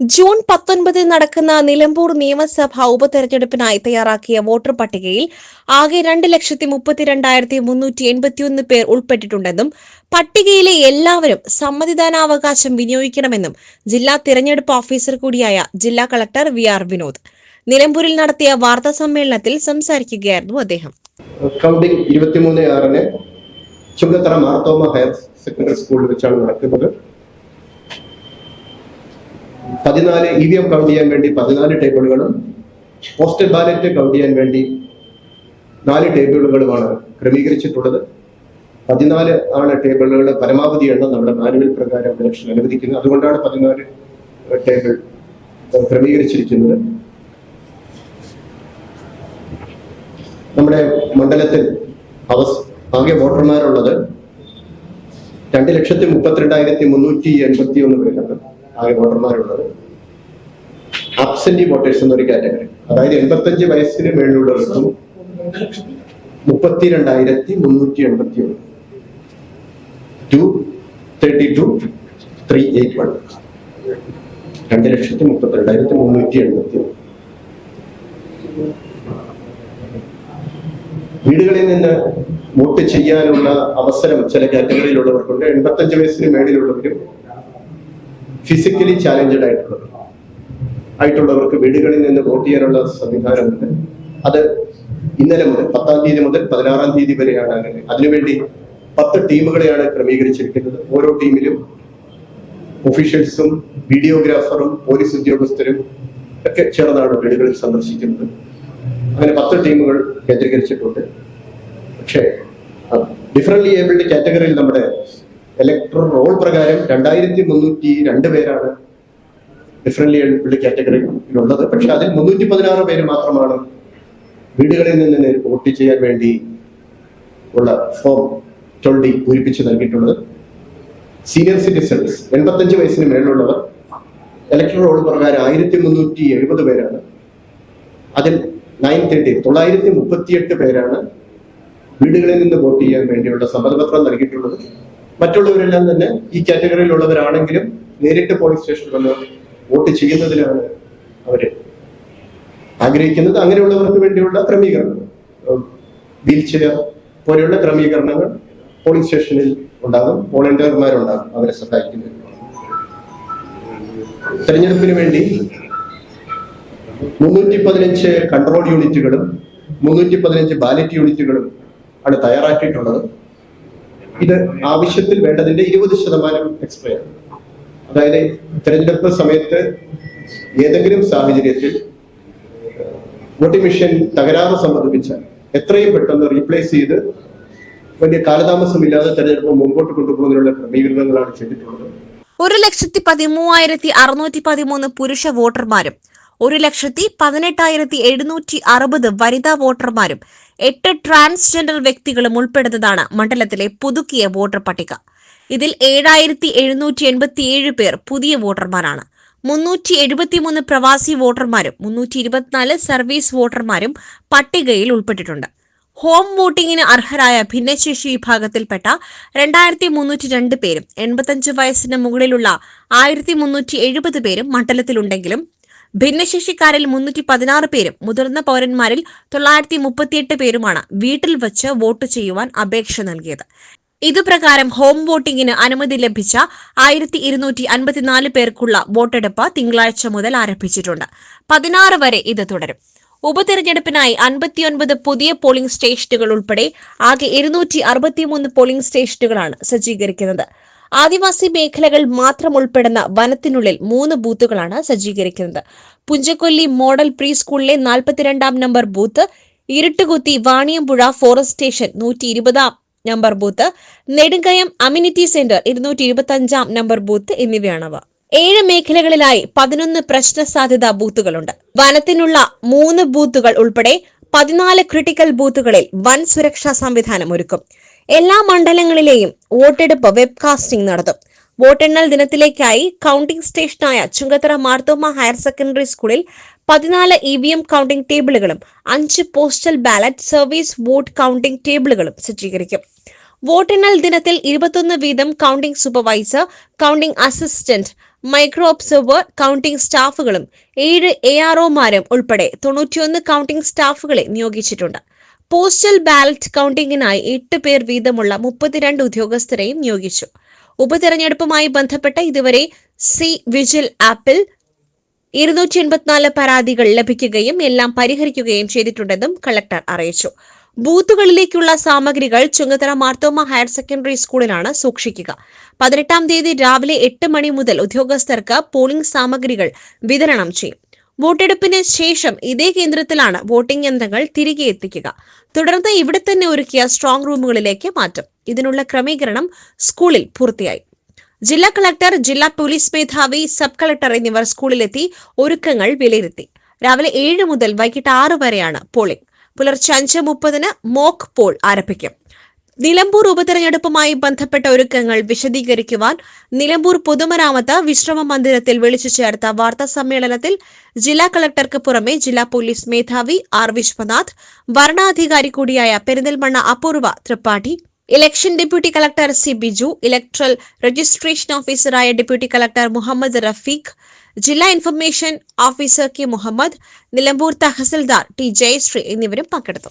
June പത്തൊൻപതിന് നടക്കുന്ന നിലമ്പൂർ നിയമസഭാ ഉപതെരഞ്ഞെടുപ്പിനായി തയ്യാറാക്കിയ വോട്ടർ പട്ടികയിൽ ആകെ രണ്ട് ലക്ഷത്തി മുപ്പത്തിരണ്ടായിരത്തി മുന്നൂറ്റി എൺപത്തിയൊന്ന് പേർ ഉൾപ്പെട്ടിട്ടുണ്ടെന്നും പട്ടികയിലെ എല്ലാവരും സമ്മതിദാനാവകാശം വിനിയോഗിക്കണമെന്നും ജില്ലാ തിരഞ്ഞെടുപ്പ് ഓഫീസർ കൂടിയായ ജില്ലാ കളക്ടർ വി ആർ വിനോദ്. നിലമ്പൂരിൽ നടത്തിയ വാർത്താ സമ്മേളനത്തിൽ സംസാരിക്കുകയായിരുന്നു അദ്ദേഹം. കൗണ്ടിംഗ് ഹയർ സെക്കൻഡറി സ്കൂളിൽ വെച്ചാണ് നടക്കുന്നത്. പതിനാല് ഇ വി എം കൗണ്ട് ചെയ്യാൻ വേണ്ടി പതിനാല് ടേബിളുകളും പോസ്റ്റൽ ബാലറ്റ് കൗണ്ട് ചെയ്യാൻ വേണ്ടി നാല് ടേബിളുകളുമാണ് ക്രമീകരിച്ചിട്ടുള്ളത്. പതിനാല് ആണ് ടേബിളുകളുടെ പരമാവധി എണ്ണം നമ്മുടെ മാനുവൽ പ്രകാരം ഇലക്ഷൻ അനുവദിക്കുന്നത്. അതുകൊണ്ടാണ് പതിനാല് ടേബിൾ ക്രമീകരിച്ചിരിക്കുന്നത്. നമ്മുടെ മണ്ഡലത്തിൽ അവസ് ആകെ വോട്ടർമാരുള്ളത് രണ്ട് ലക്ഷത്തി മുപ്പത്തിരണ്ടായിരത്തി മുന്നൂറ്റി എൺപത്തി ഒന്ന് പേരാണ്. ആകെ വോട്ടർമാരുള്ളത്. അബ്സെന്റി വോട്ടേഴ്സ് എന്നൊരു കാറ്റഗറി അതായത് എൺപത്തഞ്ച് വയസ്സിന് മേളിലുള്ളവർക്കും മുപ്പത്തിരണ്ടായിരത്തി മുന്നൂറ്റി എൺപത്തി ഒന്ന് two thirty two three eight one രണ്ട് ലക്ഷത്തി മുപ്പത്തി രണ്ടായിരത്തി മുന്നൂറ്റി എൺപത്തി ഒന്ന് വീടുകളിൽ നിന്ന് വോട്ട് ചെയ്യാനുള്ള അവസരം ചില കാറ്റഗറിയിലുള്ളവർക്കുണ്ട് എൺപത്തഞ്ച് വയസ്സിന് മേളിലുള്ളവരും ഫിസിക്കലി ചാലഞ്ചഡ് ആയിട്ടുള്ളവർ ആയിട്ടുള്ളവർക്ക് വീടുകളിൽ നിന്ന് വോട്ട് ചെയ്യാനുള്ള സംവിധാനമുണ്ട് അത് ഇന്നലെ മുതൽ പത്താം തീയതി മുതൽ പതിനാറാം തീയതി വരെയാണ് അങ്ങനെ. അതിനുവേണ്ടി പത്ത് ടീമുകളെയാണ് ക്രമീകരിച്ചിരിക്കുന്നത്. ഓരോ ടീമിലും ഒഫീഷ്യൽസും വീഡിയോഗ്രാഫറും പോലീസ് ഉദ്യോഗസ്ഥരും ഒക്കെ ചേർന്നാണ് വീടുകളിൽ സന്ദർശിക്കുന്നത്. അങ്ങനെ പത്ത് ടീമുകൾ കേന്ദ്രീകരിച്ചിട്ടുണ്ട്. പക്ഷേ ഡിഫറൻലി ഏബിൾഡ് കാറ്റഗറിയിൽ നമ്മുടെ ഇലക്ട്രൽ റോൾ പ്രകാരം രണ്ടായിരത്തി മുന്നൂറ്റി രണ്ട് പേരാണ് ഡിഫറൻലി ഏബിൾഡ് കാറ്റഗറിയിലുള്ളത് പക്ഷെ അതിൽ മുന്നൂറ്റി പതിനാറ് പേര് മാത്രമാണ് വീടുകളിൽ നിന്ന് വോട്ട് ചെയ്യാൻ വേണ്ടി ഉള്ള ഫോം ട്വൽഡി പൂരിപ്പിച്ച് നൽകിയിട്ടുള്ളത്. സീനിയർ സിറ്റിസൺസ് എൺപത്തഞ്ച് വയസ്സിന് മേളിലുള്ളവർ ഇലക്ട്രൽ റോൾ പ്രകാരം ആയിരത്തി മുന്നൂറ്റി എഴുപത് പേരാണ്. അതിൽ നയൻ തേർട്ടി തൊള്ളായിരത്തി മുപ്പത്തിയെട്ട് പേരാണ് വീടുകളിൽ നിന്ന് വോട്ട് ചെയ്യാൻ വേണ്ടിയുള്ള സമ്മതപത്രം നൽകിയിട്ടുള്ളത്. മറ്റുള്ളവരെല്ലാം തന്നെ ഈ കാറ്റഗറിയിലുള്ളവരാണെങ്കിലും നേരിട്ട് പോളിംഗ് സ്റ്റേഷനിൽ വന്ന് വോട്ട് ചെയ്യുന്നതിനാണ് അവർ ആഗ്രഹിക്കുന്നത്. അങ്ങനെയുള്ളവർക്ക് വേണ്ടിയുള്ള ക്രമീകരണം വീൽ ചെയർ പോലെയുള്ള ക്രമീകരണങ്ങൾ പോളിംഗ് സ്റ്റേഷനിൽ ഉണ്ടാകും. വോളണ്ടിയർമാരുണ്ടാകും അവരെ സഹായിക്കുന്നത്. തെരഞ്ഞെടുപ്പിന് വേണ്ടി മുന്നൂറ്റി പതിനഞ്ച് കൺട്രോൾ യൂണിറ്റുകളും മുന്നൂറ്റി പതിനഞ്ച് ബാലറ്റ് യൂണിറ്റുകളും ആണ് തയ്യാറാക്കിയിട്ടുള്ളത്. ഇത് ആവശ്യത്തിൽ വേണ്ടതിന്റെ ഇരുപത് ശതമാനം എക്സ്പയർ അതായത് തെരഞ്ഞെടുപ്പ് സമയത്ത് ഏതെങ്കിലും സാഹചര്യത്തിൽ വോട്ടിംഗ് മെഷീൻ തകരാറ് സംഭവിച്ചാൽ എത്രയും പെട്ടെന്ന് റീപ്ലേസ് ചെയ്ത് വലിയ കാലതാമസമില്ലാതെ തെരഞ്ഞെടുപ്പ് മുമ്പോട്ട് കൊണ്ടുപോകുന്നതിനുള്ള ക്രമീകരണങ്ങളാണ് ചെയ്തിട്ടുള്ളത്. ഒരു ലക്ഷത്തി പതിമൂവായിരത്തി അറുന്നൂറ്റി പതിമൂന്ന് പുരുഷ വോട്ടർമാരും ഒരു ലക്ഷത്തി പതിനെട്ടായിരത്തി എഴുന്നൂറ്റി അറുപത് വനിതാ വോട്ടർമാരും എട്ട് ട്രാൻസ്ജെൻഡർ വ്യക്തികളും ഉൾപ്പെടുന്നതാണ് മണ്ഡലത്തിലെ പുതുക്കിയ വോട്ടർ പട്ടിക. ഇതിൽ ഏഴായിരത്തി എഴുന്നൂറ്റി എൺപത്തിയേഴ് പേർ പുതിയ വോട്ടർമാരാണ്. മുന്നൂറ്റി എഴുപത്തിമൂന്ന് പ്രവാസി വോട്ടർമാരും മുന്നൂറ്റി ഇരുപത്തിനാല് സർവീസ് വോട്ടർമാരും പട്ടികയിൽ ഉൾപ്പെട്ടിട്ടുണ്ട്. ഹോം വോട്ടിംഗിന് അർഹരായ ഭിന്നശേഷി വിഭാഗത്തിൽപ്പെട്ട രണ്ടായിരത്തി മുന്നൂറ്റി രണ്ട് പേരും എൺപത്തഞ്ച് വയസ്സിന് മുകളിലുള്ള ആയിരത്തി മുന്നൂറ്റി എഴുപത് പേരും മണ്ഡലത്തിലുണ്ടെങ്കിലും ഭിന്നശേഷിക്കാരിൽ മുന്നൂറ്റി പതിനാറ് പേരും മുതിർന്ന പൗരന്മാരിൽ തൊള്ളായിരത്തി മുപ്പത്തിയെട്ട് പേരുമാണ് വീട്ടിൽ വച്ച് വോട്ട് ചെയ്യുവാൻ അപേക്ഷ നൽകിയത്. ഇതുപ്രകാരം ഹോം വോട്ടിംഗിന് അനുമതി ലഭിച്ച ആയിരത്തി ഇരുന്നൂറ്റി അൻപത്തിനാല് പേർക്കുള്ള വോട്ടെടുപ്പ് തിങ്കളാഴ്ച മുതൽ ആരംഭിച്ചിട്ടുണ്ട്. പതിനാറ് വരെ ഇത് തുടരും. ഉപതെരഞ്ഞെടുപ്പിനായി അൻപത്തിയൊൻപത് പുതിയ പോളിംഗ് സ്റ്റേഷനുകൾ ഉൾപ്പെടെ ആകെ ഇരുന്നൂറ്റി അറുപത്തിമൂന്ന് പോളിംഗ് സ്റ്റേഷനുകളാണ് സജ്ജീകരിക്കുന്നത്. ആദിവാസി മേഖലകൾ മാത്രം ഉൾപ്പെടുന്ന വനത്തിനുള്ളിൽ മൂന്ന് ബൂത്തുകളാണ് സജ്ജീകരിക്കുന്നത്. പുഞ്ചക്കൊല്ലി മോഡൽ പ്രീ സ്കൂളിലെ നാൽപ്പത്തിരണ്ടാം number booth Iruttukuthi Vaniyampuzha forest station നൂറ്റി ഇരുപതാം number booth Nedumkayam amenity centre ഇരുന്നൂറ്റി ഇരുപത്തി അഞ്ചാം നമ്പർ ബൂത്ത് എന്നിവയാണവ. ഏഴ് മേഖലകളിലായി പതിനൊന്ന് പ്രശ്ന സാധ്യതാ ബൂത്തുകളുണ്ട്. വനത്തിനുള്ള മൂന്ന് ബൂത്തുകൾ ഉൾപ്പെടെ പതിനാല് ക്രിട്ടിക്കൽ ബൂത്തുകളിൽ വൻ സുരക്ഷാ സംവിധാനം ഒരുക്കും. എല്ലാ മണ്ഡലങ്ങളിലെയും വോട്ടെടുപ്പ് വെബ്കാസ്റ്റിംഗ് നടത്തും. വോട്ടെണ്ണൽ ദിനത്തിലേക്കായി കൗണ്ടിംഗ് സ്റ്റേഷനായ ചുങ്കത്തറ മാർത്തോമ ഹയർ സെക്കൻഡറി സ്കൂളിൽ പതിനാല് ഇ വി എം കൗണ്ടിംഗ് ടേബിളുകളും അഞ്ച് postal ballot service vote counting ടേബിളുകളും സജ്ജീകരിക്കും. വോട്ടെണ്ണൽ ദിനത്തിൽ ഇരുപത്തൊന്ന് വീതം counting supervisor counting assistant micro observer counting സ്റ്റാഫുകളും ഏഴ് എ ആർ ഒമാരും ഉൾപ്പെടെ തൊണ്ണൂറ്റിയൊന്ന് കൗണ്ടിംഗ് സ്റ്റാഫുകളെ നിയോഗിച്ചിട്ടുണ്ട്. പോസ്റ്റൽ ബാലറ്റ് കൗണ്ടിംഗിനായി എട്ട് പേർ വീതമുള്ള മുപ്പത്തിരണ്ട് ഉദ്യോഗസ്ഥരെയും നിയോഗിച്ചു. ഉപതെരഞ്ഞെടുപ്പുമായി ബന്ധപ്പെട്ട ഇതുവരെ സി വിജിൽ ആപ്പിൽ ഇരുന്നൂറ്റി എൺപത്തിനാല് പരാതികൾ ലഭിക്കുകയും എല്ലാം പരിഹരിക്കുകയും ചെയ്തിട്ടുണ്ടെന്നും കളക്ടർ അറിയിച്ചു. ബൂത്തുകളിലേക്കുള്ള സാമഗ്രികൾ ചുങ്കത്തറ മാർത്തോമ ഹയർ സെക്കൻഡറി സ്കൂളിലാണ് സൂക്ഷിക്കുക. പതിനെട്ടാം തീയതി രാവിലെ എട്ട് മണി മുതൽ ഉദ്യോഗസ്ഥർക്ക് പോളിംഗ് സാമഗ്രികൾ വിതരണം ചെയ്യും. വോട്ടെടുപ്പിന് ശേഷം ഇതേ കേന്ദ്രത്തിലാണ് വോട്ടിംഗ് യന്ത്രങ്ങൾ തിരികെ എത്തിക്കുക. തുടർന്ന് ഇവിടെ തന്നെ ഒരുക്കിയ സ്ട്രോങ് റൂമുകളിലേക്ക് മാറ്റും. ഇതിനുള്ള ക്രമീകരണം സ്കൂളിൽ പൂർത്തിയായി. ജില്ലാ കളക്ടർ ജില്ലാ പോലീസ് മേധാവി സബ് കളക്ടർ എന്നിവർ സ്കൂളിലെത്തി ഒരുക്കങ്ങൾ വിലയിരുത്തി. രാവിലെ ഏഴ് മുതൽ വൈകിട്ട് ആറ് വരെയാണ് പോളിംഗ്. പുലർച്ചെ അഞ്ച് മുപ്പതിന് മോക്ക് പോൾ ആരംഭിക്കും. നിലമ്പൂർ ഉപതെരഞ്ഞെടുപ്പുമായി ബന്ധപ്പെട്ട ഒരുക്കങ്ങൾ വിശദീകരിക്കുവാൻ നിലമ്പൂർ പൊതുമരാമത്ത് വിശ്രമ മന്ദിരത്തിൽ വിളിച്ചു ചേർത്ത വാർത്താ സമ്മേളനത്തിൽ ജില്ലാ കളക്ടർക്ക് പുറമെ ജില്ലാ പോലീസ് മേധാവി ആർ വിശ്വനാഥ് വരണാധികാരി കൂടിയായ Perinthalmanna Apoorva Tripathi election deputy collector C Biju electoral registration ഓഫീസറായ ഡെപ്യൂട്ടി കളക്ടർ മുഹമ്മദ് റഫീഖ് ജില്ലാ information officer K Muhammad Nilambur tahsildar T Jayasree എന്നിവരും പങ്കെടുത്തു.